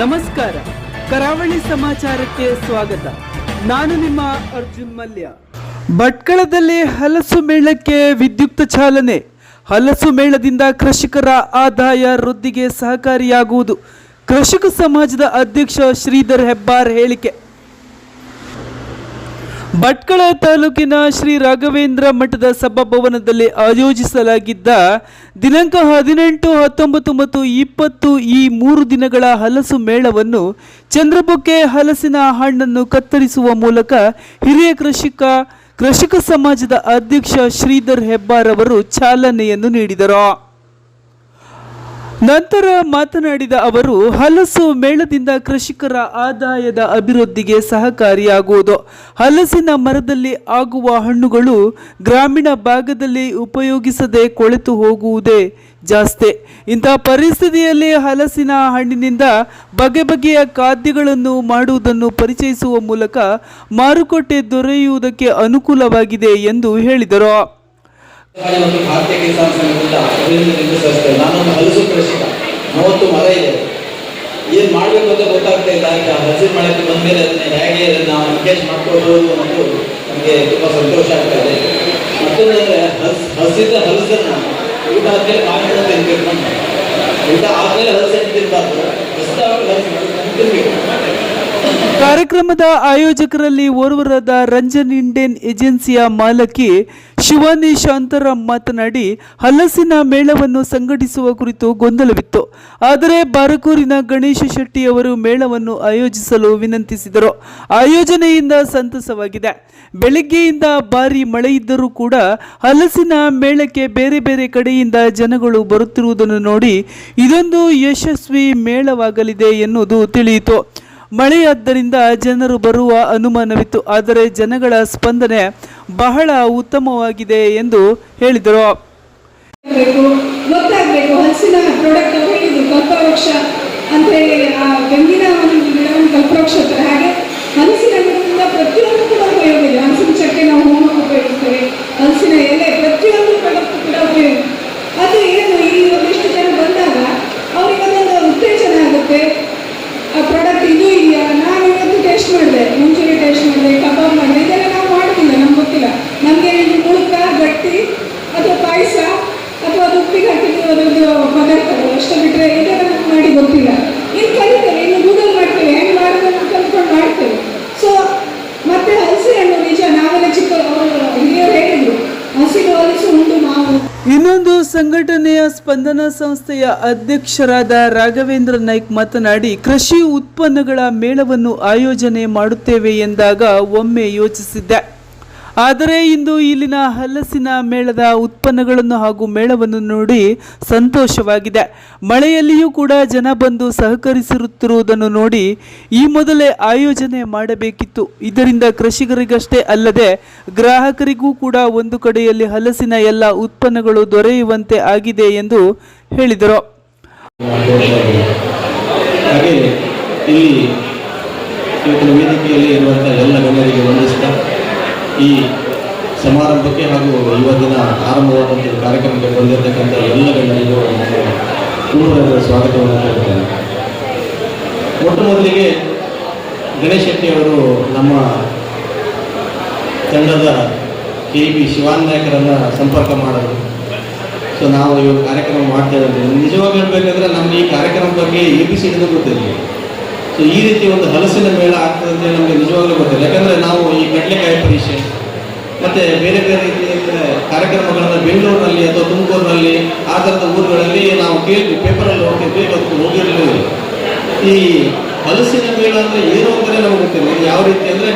ನಮಸ್ಕಾರ. ಕರಾವಳಿ ಸಮಾಚಾರಕ್ಕೆ ಸ್ವಾಗತ. ನಾನು ನಿಮ್ಮ ಅರ್ಜುನ್ ಮಲ್ಯ. ಭಟ್ಕಳದಲ್ಲಿ ಹಲಸು ಮೇಳಕ್ಕೆ ವಿದ್ಯುಕ್ತ ಚಾಲನೆ. ಹಲಸು ಮೇಳದಿಂದ ಕೃಷಿಕರ ಆದಾಯ ವೃದ್ಧಿಗೆ ಸಹಕಾರಿಯಾಗುವುದು. ಕೃಷಿಕ ಸಮಾಜದ ಅಧ್ಯಕ್ಷ ಶ್ರೀಧರ್ ಹೆಬ್ಬಾರ್ ಹೇಳಿಕೆ. ಭಟ್ಕಳ ತಾಲೂಕಿನ ಶ್ರೀ ರಾಘವೇಂದ್ರ ಮಠದ ಸಭಾಭವನದಲ್ಲಿ ಆಯೋಜಿಸಲಾಗಿದ್ದ ದಿನಾಂಕ ಹದಿನೆಂಟು, ಹತ್ತೊಂಬತ್ತು ಮತ್ತು ಇಪ್ಪತ್ತು ಈ ಮೂರು ದಿನಗಳ ಹಲಸು ಮೇಳವನ್ನು ಚಂದ್ರಬೊಕ್ಕೆ ಹಲಸಿನ ಹಣ್ಣನ್ನು ಕತ್ತರಿಸುವ ಮೂಲಕ ಹಿರಿಯ ಕೃಷಿಕ ಕೃಷಿಕ ಸಮಾಜದ ಅಧ್ಯಕ್ಷ ಶ್ರೀಧರ್ ಹೆಬ್ಬಾರ್ ಅವರು ಚಾಲನೆಯನ್ನು ನೀಡಿದರು. ನಂತರ ಮಾತನಾಡಿದ ಅವರು, ಹಲಸು ಮೇಳದಿಂದ ಕೃಷಿಕರ ಆದಾಯದ ಅಭಿವೃದ್ಧಿಗೆ ಸಹಕಾರಿಯಾಗುವುದು. ಹಲಸಿನ ಮರದಲ್ಲಿ ಆಗುವ ಹಣ್ಣುಗಳು ಗ್ರಾಮೀಣ ಭಾಗದಲ್ಲಿ ಉಪಯೋಗಿಸದೆ ಕೊಳೆತು ಹೋಗುವುದೇ ಜಾಸ್ತಿ. ಇಂತಹ ಪರಿಸ್ಥಿತಿಯಲ್ಲಿ ಹಲಸಿನ ಹಣ್ಣಿನಿಂದ ಬಗೆ ಬಗೆಯ ಖಾದ್ಯಗಳನ್ನು ಮಾಡುವುದನ್ನು ಪರಿಚಯಿಸುವ ಮೂಲಕ ಮಾರುಕಟ್ಟೆ ದೊರೆಯುವುದಕ್ಕೆ ಅನುಕೂಲವಾಗಿದೆ ಎಂದು ಹೇಳಿದರು. ಮತ್ತು ಖಾದ್ಯ ಕಿಸಾನ್ ಸಂಘದಿಂದ ಅಭಿನಂದನೆ ಸಲ್ಲಿಸ್ತೇವೆ ನಾನೊಂದು ಹಲಸು ಕೃಷಿಕ ಮೂವತ್ತು ಮರ ಇದೆ. ಏನು ಮಾಡಬೇಕು ಅಂತ ಗೊತ್ತಾಗ್ತಾ ಇಲ್ಲ. ಈಗ ಹಸಿರು ಮಳೆಗೆ ಬಂದ್ಮೇಲೆ ಅದನ್ನ ಹೇಗೆ ಅದನ್ನ ಎಂಗೇಜ್ ಮಾಡ್ಕೊಳ್ಬೋದು ಅನ್ನೋದು ನಮಗೆ ತುಂಬ ಸಂತೋಷ ಆಗ್ತಾ ಇದೆ. ಮತ್ತೊಂದಂದ್ರೆ ಹಸ್ ಹಸಿದ ಹಲಸನ್ನ. ಊಟ ಆದ್ಮೇಲೆ ಮಾವಿನ ತಿನ್ಬೇಕು ಊಟ ಆದ್ಮೇಲೆ ಹಲಸನ್ನು ತಿನ್ಬಾರ್ದು. ಹಸಿದ ಹಲಸು ತಿನ್ಬೇಕು. ಕಾರ್ಯಕ್ರಮದ ಆಯೋಜಕರಲ್ಲಿ ಓರ್ವರಾದ ರಂಜನ್ ಇಂಡಿಯನ್ ಏಜೆನ್ಸಿಯ ಮಾಲಕಿ ಶಿವಾನಿ ಶಾಂತರಾಮ್ ಮಾತನಾಡಿ, ಹಲಸಿನ ಮೇಳವನ್ನು ಸಂಘಟಿಸುವ ಕುರಿತು ಗೊಂದಲವಿತ್ತು. ಆದರೆ ಬಾರಕೂರಿನ ಗಣೇಶ ಶೆಟ್ಟಿ ಅವರು ಮೇಳವನ್ನು ಆಯೋಜಿಸಲು ವಿನಂತಿಸಿದರು. ಆಯೋಜನೆಯಿಂದ ಸಂತಸವಾಗಿದೆ. ಬೆಳಗ್ಗೆಯಿಂದ ಭಾರಿ ಮಳೆ ಇದ್ದರೂ ಕೂಡ ಹಲಸಿನ ಮೇಳಕ್ಕೆ ಬೇರೆ ಬೇರೆ ಕಡೆಯಿಂದ ಜನಗಳು ಬರುತ್ತಿರುವುದನ್ನು ನೋಡಿ, ಇದೊಂದು ಯಶಸ್ವಿ ಮೇಳವಾಗಲಿದೆ ಎನ್ನುವುದು ತಿಳಿಯಿತು. ಮಳೆಯಾದ್ದರಿಂದ ಜನರು ಬರುವ ಅನುಮಾನವಿತ್ತು, ಆದರೆ ಜನಗಳ ಸ್ಪಂದನೆ ಬಹಳ ಉತ್ತಮವಾಗಿದೆ ಎಂದು ಹೇಳಿದರು. ಅಂತ ಹೇಳಿ ಆ ಗಂಗಿನ ಒಂದು ಗಿಡವನ್ನು ಕಲ್ಪವೃಕ್ಷ ಅಂತಾರೆ ಹಾಗೆ ಹಲಸಿನ ಗಿಡದಿಂದ ಪ್ರತಿಯೊಂದು ಕೂಡ ಉಪಯೋಗ ಇದೆ ಹಲಸಿನ ಚಕ್ಕೆ ನಾವು ಹೋಮಕ್ಕೆ ಉಪಯೋಗಿಸ್ತೇವೆ ಹಲಸಿನ ಎಲೆ ಪ್ರತಿಯೊಂದು ಪ್ರಾಡಕ್ಟ್ ಕೂಡ ಉಪಯೋಗ ಅದು ಏನು ಇಲ್ಲಿ ಒಂದಿಷ್ಟು ಜನ ಬಂದಾಗ ಅವ್ರಿಗೆ ಅದೊಂದು ಉತ್ತೇಜನ ಆಗುತ್ತೆ ಆ ಪ್ರಾಡಕ್ಟ್ ಇದು ಇದೆಯಾ ನಾನು ಇವತ್ತು ಟೇಸ್ಟ್ ಮಾಡಿದೆ ಮುಂಚೂರಿ ಟೇಸ್ಟ್ ಮಾಡಿದೆ ಕಬಾಬ್ ಮಾಡಿದೆ ಇದೆಲ್ಲ ನಾವು ಮಾಡೋದಿಲ್ಲ ನಮ್ಗೆ ಗೊತ್ತಿಲ್ಲ ನಮಗೆ ಇದು ಮುಳುಕ ಗಟ್ಟಿ ಅಥವಾ ಪಾಯಸ ಅಥವಾ ಅದು ಉಪ್ಪಿಗೆ ಪದಾರ್ಥಗಳು ಅಷ್ಟೇ ಬಿಟ್ಟರೆ ಇದೆಲ್ಲ ಮಾಡಿ ಗೊತ್ತಿಲ್ಲ. ಏನು ಕಲಿತೇವೆ ಇನ್ನು ಗೂಗಲ್ ಮಾಡ್ತೇವೆ ಹೆಂಗೆ ಮಾಡೋದನ್ನು ಕಲ್ತ್ಕೊಂಡು ಮಾಡ್ತೇವೆ ಸೊ ಮತ್ತೆ ಹಲಸೆ ಹಣ್ಣು ನಿಜ, ನಾವೆಲ್ಲ ಚಿಕ್ಕ ಹಿರಿಯರು ಹೇಳಿದ್ರು, ಹಸಿರು ಹಲಸು ಉಂಟು ಮಾವು ಇನ್ನೊಂದು ಸಂಘಟನೆಯ ಸ್ಪಂದನ ಸಂಸ್ಥೆಯ ಅಧ್ಯಕ್ಷರಾದ ರಾಘವೇಂದ್ರ ನಾಯ್ಕ್ ಮಾತನಾಡಿ, ಕೃಷಿ ಉತ್ಪನ್ನಗಳ ಮೇಳವನ್ನು ಆಯೋಜನೆ ಮಾಡುತ್ತೇವೆ ಎಂದಾಗ ಒಮ್ಮೆ ಯೋಚಿಸಿದ್ದೆ. ಆದರೆ ಇಂದು ಇಲ್ಲಿನ ಹಲಸಿನ ಮೇಳದ ಉತ್ಪನ್ನಗಳನ್ನು ಹಾಗೂ ಮೇಳವನ್ನು ನೋಡಿ ಸಂತೋಷವಾಗಿದೆ. ಮಳೆಯಲ್ಲಿಯೂ ಕೂಡ ಜನ ಬಂದು ಸಹಕರಿಸಿರುತ್ತಿರುವುದನ್ನು ನೋಡಿ ಈ ಮೊದಲೇ ಆಯೋಜನೆ ಮಾಡಬೇಕಿತ್ತು. ಇದರಿಂದ ಕೃಷಿಕರಿಗಷ್ಟೇ ಅಲ್ಲದೆ ಗ್ರಾಹಕರಿಗೂ ಕೂಡ ಒಂದು ಕಡೆಯಲ್ಲಿ ಹಲಸಿನ ಎಲ್ಲ ಉತ್ಪನ್ನಗಳು ದೊರೆಯುವಂತೆ ಆಗಿದೆ ಎಂದು ಹೇಳಿದರು. ಇಲ್ಲಿ ವೇದಿಕೆಯಲ್ಲಿ ಇರುವಂತಹ ಎಲ್ಲ ಗಣ್ಯರಿಗೆ ವಂದಿಸ್ತಾ ಈ ಸಮಾರಂಭಕ್ಕೆ ಹಾಗೂ ಇವತ್ತಿನ ಆರಂಭವಾದಂಥ ಕಾರ್ಯಕ್ರಮಕ್ಕೆ ಬಂದಿರತಕ್ಕಂಥ ಎಲ್ಲ ಗಣ್ಯರಿಗೂ ನಾನು ಪೂರ್ವದ ಸ್ವಾಗತವನ್ನು ಕೋರುತ್ತೇನೆ. ಮೊಟ್ಟ ಮೊದಲಿಗೆ ಗಣೇಶ್ ಶೆಟ್ಟಿಯವರು ನಮ್ಮ ತಂಡದ ಕೆ ಬಿ ಶಿವಾನಾಯಕರನ್ನು ಸಂಪರ್ಕ ಮಾಡೋದು ಸೊ ನಾವು ಇವಾಗ ಕಾರ್ಯಕ್ರಮ ಮಾಡ್ತೇವೆ ನಿಜವಾಗಿ ಹೇಳಬೇಕಂದ್ರೆ ನಮ್ಗೆ ಈ ಕಾರ್ಯಕ್ರಮ ಬಗ್ಗೆ ಎ ಬಿ ಸಿ ಗೊತ್ತಿರಲಿಲ್ಲ. ಸೊ ಈ ರೀತಿ ಒಂದು ಹಲಸಿನ ಮೇಳ ಆಗ್ತದೆ ಅಂತ ನಮಗೆ ನಿಜವಾಗ್ಲೂ ಗೊತ್ತಿಲ್ಲ. ಯಾಕಂದ್ರೆ ನಾವು ಈ ಕಡಲೆಕಾಯಿ ಪರೀಕ್ಷೆ, ಮತ್ತೆ ಬೇರೆ ಬೇರೆ ರೀತಿಯ ಕಾರ್ಯಕ್ರಮಗಳನ್ನು ಬೆಂಗಳೂರಿನಲ್ಲಿ ಅಥವಾ ತುಮಕೂರಿನಲ್ಲಿ, ಆ ಥರದ ಊರುಗಳಲ್ಲಿ ನಾವು ಕೇಳಿ ಪೇಪರಲ್ಲಿ ಹೋಗಿದ್ವಿ ಮತ್ತು ಹೋಗಿರಲಿಲ್ಲ ಈ ಹಲಸಿನ ಮೇಳ ಅಂದ್ರೆ ಏನು ಅಂತಾನೆ ನಮ್ಗೆ ಗೊತ್ತಿಲ್ಲ. ಯಾವ ರೀತಿ ಅಂದ್ರೆ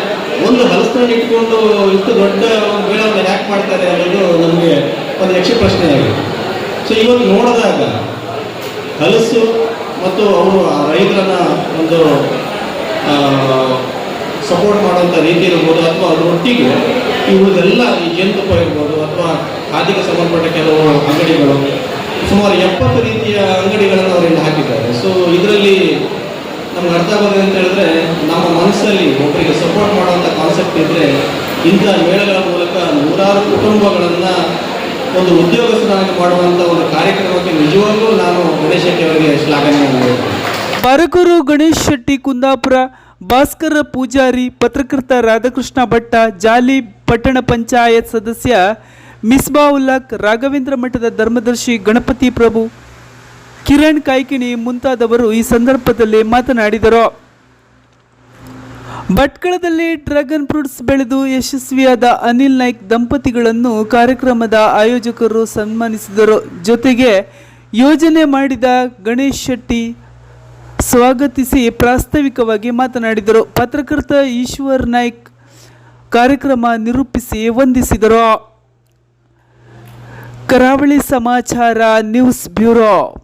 ಒಂದು ಹಲಸಿನ ಇಟ್ಕೊಂಡು ಇಷ್ಟು ದೊಡ್ಡ ಮೇಳವನ್ನು ಯಾಕೆ ಮಾಡ್ತಾರೆ ಅನ್ನೋದು ನಮಗೆ ಒಂದು ಯಕ್ಷ ಪ್ರಶ್ನೆ ಆಗಿದೆ ಸೊ ಇವತ್ತು ನೋಡಿದಾಗ ಹಲಸು ಮತ್ತು ಅವರು ಆ ರೈತರನ್ನ ಒಂದು ಸಪೋರ್ಟ್ ಮಾಡುವಂಥ ರೀತಿ ಇರ್ಬೋದು ಅಥವಾ ಅದರೊಟ್ಟಿಗೆ ಇವುಗಳೆಲ್ಲ ಈ ಜೇನುತುಪ್ಪ ಇರ್ಬೋದು ಅಥವಾ ಆರ್ಥಿಕ ಸಂಬಂಧಪಟ್ಟ ಕೆಲವು ಅಂಗಡಿಗಳು, ಸುಮಾರು ಎಪ್ಪತ್ತು ರೀತಿಯ ಅಂಗಡಿಗಳನ್ನು ಅವರಿಂದ ಹಾಕಿದ್ದಾರೆ. ಸೊ ಇದರಲ್ಲಿ ನಮ್ಗೆ ಅರ್ಥ ಆಗೋದು ಅಂತ ಹೇಳಿದ್ರೆ ನಮ್ಮ ಮನಸ್ಸಲ್ಲಿ ಒಬ್ಬರಿಗೆ ಸಪೋರ್ಟ್ ಮಾಡುವಂಥ ಕಾನ್ಸೆಪ್ಟ್ ಇದ್ದರೆ ಇಂಥ ಮೇಳಗಳ ಮೂಲಕ ನೂರಾರು ಕುಟುಂಬಗಳನ್ನು ಒಂದು ಉದ್ಯೋಗಸ್ಥನಾಗಿ ಮಾಡುವಂಥ ಒಂದು ಕಾರ್ಯಕ್ರಮಕ್ಕೆ ನಿಜವಾಗ್ಲೂ ನಾನು ಗಣೇಶಕ್ಕೆ ಅವರಿಗೆ ಶ್ಲಾಘನೆ ಬಾರಕೂರು ಗಣೇಶ್ ಶೆಟ್ಟಿ ಕುಂದಾಪುರ, ಭಾಸ್ಕರ ಪೂಜಾರಿ, ಪತ್ರಕರ್ತ ರಾಧಾಕೃಷ್ಣ ಭಟ್ಟ, ಜಾಲಿ ಪಟ್ಟಣ ಪಂಚಾಯತ್ ಸದಸ್ಯ ಮಿಸ್ಬಾವುಲ್ಲಕ್ ರಾಘವೇಂದ್ರ ಮಠದ ಧರ್ಮದರ್ಶಿ ಗಣಪತಿ ಪ್ರಭು, ಕಿರಣ್ ಕಾಯ್ಕಿಣಿ ಮುಂತಾದವರು ಈ ಸಂದರ್ಭದಲ್ಲಿ ಮಾತನಾಡಿದರು. ಭಟ್ಕಳದಲ್ಲಿ ಡ್ರ್ಯಾಗನ್ ಫ್ರೂಟ್ಸ್ ಬೆಳೆದು ಯಶಸ್ವಿಯಾದ ಅನಿಲ್ ನಾಯ್ಕ್ ದಂಪತಿಗಳನ್ನು ಕಾರ್ಯಕ್ರಮದ ಆಯೋಜಕರು ಸನ್ಮಾನಿಸಿದರು. ಜೊತೆಗೆ ಯೋಜನೆ ಮಾಡಿದ ಗಣೇಶ್ ಶೆಟ್ಟಿ ಸ್ವಾಗತಿಸಿ ಪ್ರಾಸ್ತಾವಿಕವಾಗಿ ಮಾತನಾಡಿದರು. ಪತ್ರಕರ್ತ ಈಶ್ವರ್ ನಾಯ್ಕ್ ಕಾರ್ಯಕ್ರಮ ನಿರೂಪಿಸಿ ವಂದಿಸಿದರು. ಕರಾವಳಿ ಸಮಾಚಾರ ನ್ಯೂಸ್ ಬ್ಯೂರೋ.